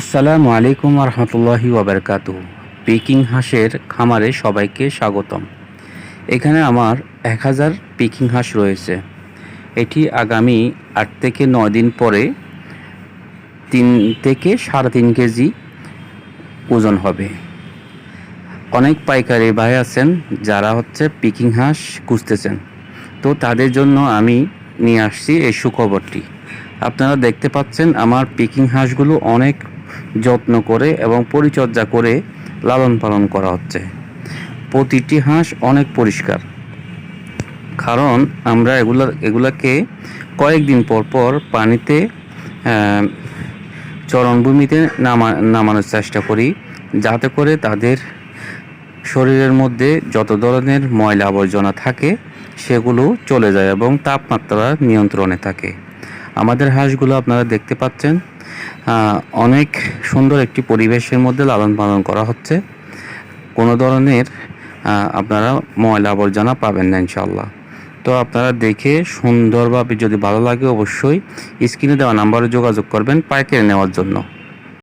আসসালামু আলাইকুম রহমতুল্লাহি ওবরকাত। পিকিং হাঁসের খামারে সবাইকে স্বাগতম। এখানে আমার এক হাজার পিকিং হাঁস রয়েছে। এটি আগামী আট থেকে নয় দিন পরে তিন থেকে সাড়ে তিন কেজি ওজন হবে। অনেক পাইকারি ভাই আছেন যারা হচ্ছে পিকিং হাঁস খুঁজতেছেন। তো তাদের জন্য আমি নিয়ে আসছি এই সুখবরটি। আপনারা দেখতে পাচ্ছেন আমার পিকিং হাঁসগুলো অনেক যত্ন করে এবং পরিচর্যা করে লালন পালন করা হচ্ছে। প্রতিটি হাঁস অনেক পরিষ্কার। কারণ আমরা এগুলা এগুলাকে কয়েকদিন পর পর পানিতে চরণভূমিতে নামা, নামানোর চেষ্টা করি, যাতে করে তাদের শরীরের মধ্যে যত ধরনের ময়লা আবর্জনা থাকে, সেগুলো চলে যায় এবং তাপমাত্রা নিয়ন্ত্রণে থাকে। আমাদের হাঁসগুলো আপনারা দেখতে পাচ্ছেন অনেক সুন্দর একটি পরিবেশের মধ্যে লালন পালন করা হচ্ছে। কোনো ধরনের আপনারা ময়লা আবর্জনা পাবেন না ইনশাল্লাহ তো আপনারা দেখে সুন্দরভাবে যদি ভালো লাগে অবশ্যই স্ক্রিনে দেওয়া নাম্বারে যোগাযোগ করবেন, পাইকারি নেওয়ার জন্য।